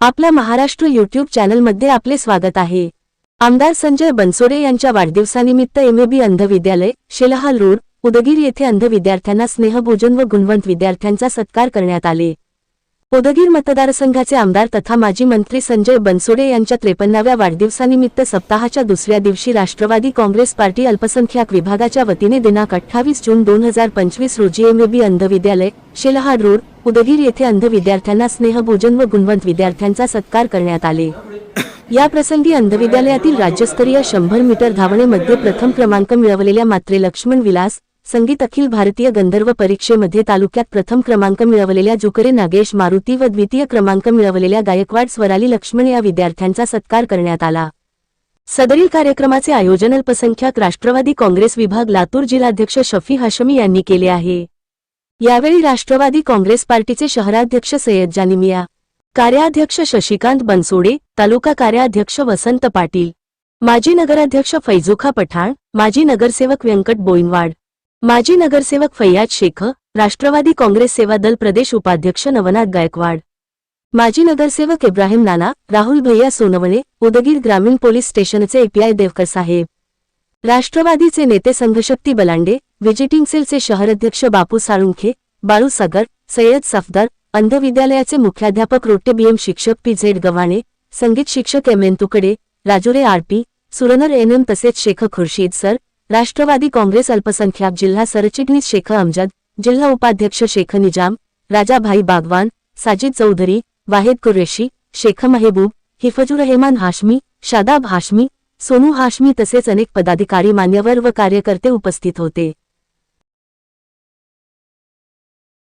आपल्या महाराष्ट्र यूट्यूब चॅनलमध्ये आपले स्वागत आहे. आमदार संजय बनसोडे यांच्या वाढदिवसानिमित्त एमएबी अंध विद्यालय शेलहाल रोड उदगीर येथे अंध विद्यार्थ्यांना स्नेहभोजन व गुणवंत विद्यार्थ्यांचा सत्कार करण्यात आले. उदगीर मतदारसंघाचे आमदार तथा माजी मंत्री संजय बनसोडे यांच्या त्रेपन्नाव्या वाढदिवसानिमित्त सप्ताहाच्या दुसऱ्या दिवशी राष्ट्रवादी काँग्रेस पार्टी अल्पसंख्याक विभागाच्या वतीने दिनांक अठ्ठावीस जून दोन हजार पंचवीस रोजी एमएबी अंध विद्यालय शेलहाड रोड उदगीर येथे अंध विद्यार्थ्यांना स्नेहभोजन व गुणवंत विद्यार्थ्यांचा सत्कार करण्यात आले. या प्रसंगी अंध विद्यालयातील राज्यस्तरीय शंभर मीटर धावणेमध्ये प्रथम क्रमांक मिळवलेल्या मात्रे लक्ष्मण विलास संगीत अखिल भारतीय गंधर्व परीक्षेमध्ये तालुक्यात प्रथम क्रमांक मिळवलेल्या जुकरे नागेश मारुती व द्वितीय क्रमांक मिळवलेल्या गायकवाड स्वराली लक्ष्मण या विद्यार्थ्यांचा सत्कार करण्यात आला. सदरील कार्यक्रमाचे आयोजन अल्पसंख्याक राष्ट्रवादी काँग्रेस विभाग लातूर जिल्हाध्यक्ष शफी हाशमी यांनी केले आहे. यावेळी राष्ट्रवादी काँग्रेस पार्टीचे शहराध्यक्ष सय्यद जानिमिया कार्याध्यक्ष शशिकांत बनसोडे तालुका कार्याध्यक्ष वसंत पाटील माजी नगराध्यक्ष फैजुखा पठाण माजी नगरसेवक व्यंकट बोईनवाड माजी नगरसेवक फैयाज शेख राष्ट्रवादी काँग्रेस सेवा दल प्रदेश उपाध्यक्ष नवनाथ गायकवाड माजी नगरसेवक इब्राहिम नाना राहुल भैया सोनवणे उदगीर ग्रामीण पोलीस स्टेशनचे एपीआय देवकर साहेब राष्ट्रवादीचे नेते संघशक्ती बलांडे व्हिजिटिंग सेलचे शहराध्यक्ष बापू साळुंखे बाळू सगर सय्यद सफदर अंध विद्यालयाचे मुख्याध्यापक रोटे बीएम शिक्षक पी झेड गव्हाणे संगीत शिक्षक M N Tukde Rajure RP Surnar N M तसेच शेख खुर्शीद सर राष्ट्रवादी काँग्रेस अल्पसंख्याक जिल्हा सरचिटणीस शेख अमजद जिल्हा उपाध्यक्ष शेख निजाम राजाभाई बागवान साजिद चौधरी वाहेद कुरेशी शेख महबूब हिफजुर रहमान हाशमी शादाब हाशमी सोनू हाशमी तसेच अनेक पदाधिकारी मान्यवर व कार्यकर्ते उपस्थित होते.